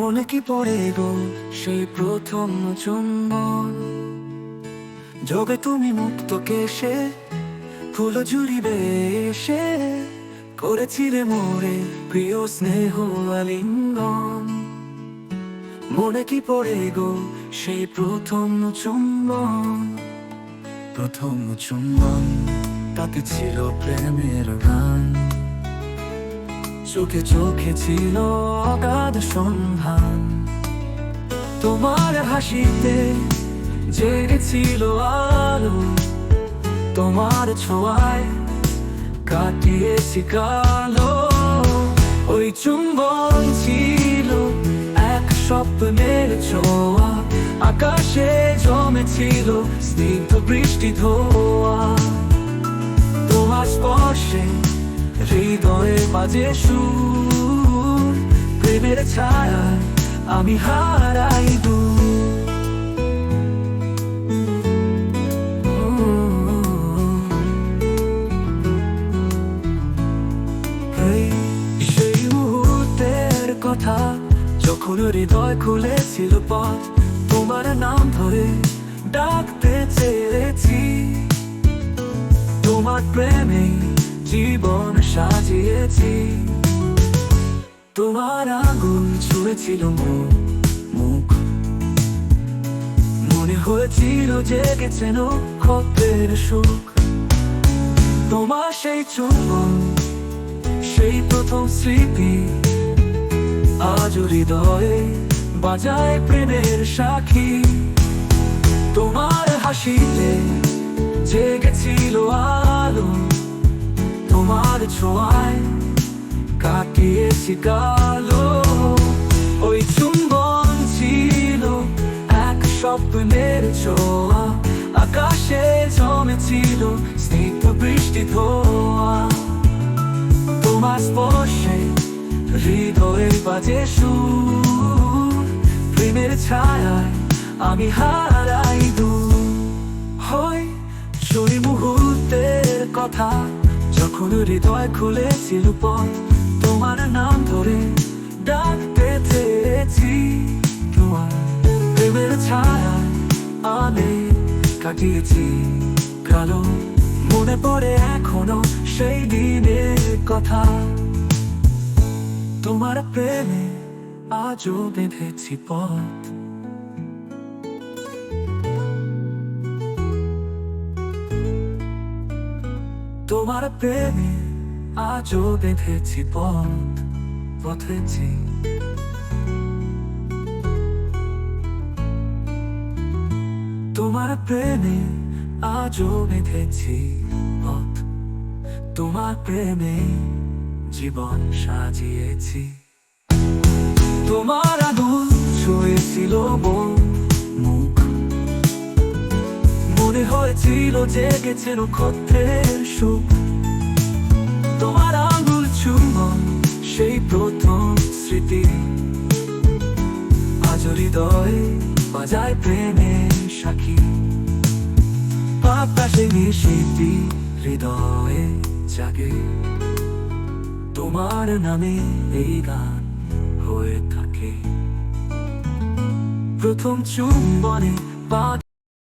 মনে কি পড়ে গো সেই প্রথম চুম্বন? যোগে তুমি মুক্ত কেশে, ফুল জুড়িবে এসে, করেছিলে মোরে প্রিয় স্নেহ আলিঙ্গন। মনে কি পড়ে গো সেই প্রথম চুম্বন? প্রথম চুম্বন, তাতে ছিল প্রেমের গান। চোখে চোখে ছিল অগাধ সন্ধান। তোমার হাসিতে জেগেছিল আলো। তোমার ছোঁয়ায় কাটিয়েছি কালো ওই চুম্বন ছিল এক স্বপ্নের ছোঁয়া। আকাশে জমেছিল স্নিগ্ধ বৃষ্টি ধোয়া। তোমার স্পর্শে হৃদয়ে বাজে সুর, প্রেমের ছায়া আমি হারাই দূর। কথা যখন হৃদয় খুলেছিল পথ, তোমার নাম ধরে ডাকতে চেয়েছি। তোমার প্রেমে জীবন সাজিয়েছি। তোমার আগুন ছুঁয়েছিল মুখ। মনে হয়েছিল জেগেছে নক্ষত্রের সুখ। তোমার সেই চুম্বন, সেই প্রথম স্মৃতি আজ হৃদয়ে বাজায় প্রেমের সাক্ষী। তোমার হাসিতে জেগেছিল আলো। তোমার ছোঁয়ায় কাটিয়েছি কালো ওই চুম্বন ছিল এক স্বপ্নের ছোঁয়া। আকাশে জমেছিল স্নিগ্ধ বৃষ্টি ধোয়া। তোমার স্পর্শে হৃদয়ে বাজে সুর। প্রেমের ছায়ায় আমি হারাই দূর। যখন হৃদয় খুলেছিল পথ তোমার নাম ধরে ডাকতে চেয়েছি তোমার প্রেমের ছায়ায় আমি কাটিয়েছি। কালো মনে পড়ে এখনও সেই দিনের কথা। তোমার প্রেমে আজও বেঁধেছি পথ। তোমার প্রেমে আজও বেঁধেছি পথ, পথেছি। তোমার প্রেমে আজও বেঁধেছি পথ, তোমার প্রেমে জীবন সাজিয়েছি। তোমার আগুন ছুঁয়েছিল বউ হয়েছিল জেগেছে নক্ষত্রের তোমার আঙুল চুম্বন সেই প্রথম স্মৃতি। আজ হৃদয়ে বাজায় প্রেমের সাক্ষী। বাতাসে স্মৃতি হৃদয়ে জাগে। তোমার নামে এই গান হয়ে থাকে। প্রথম চুম্বনে পা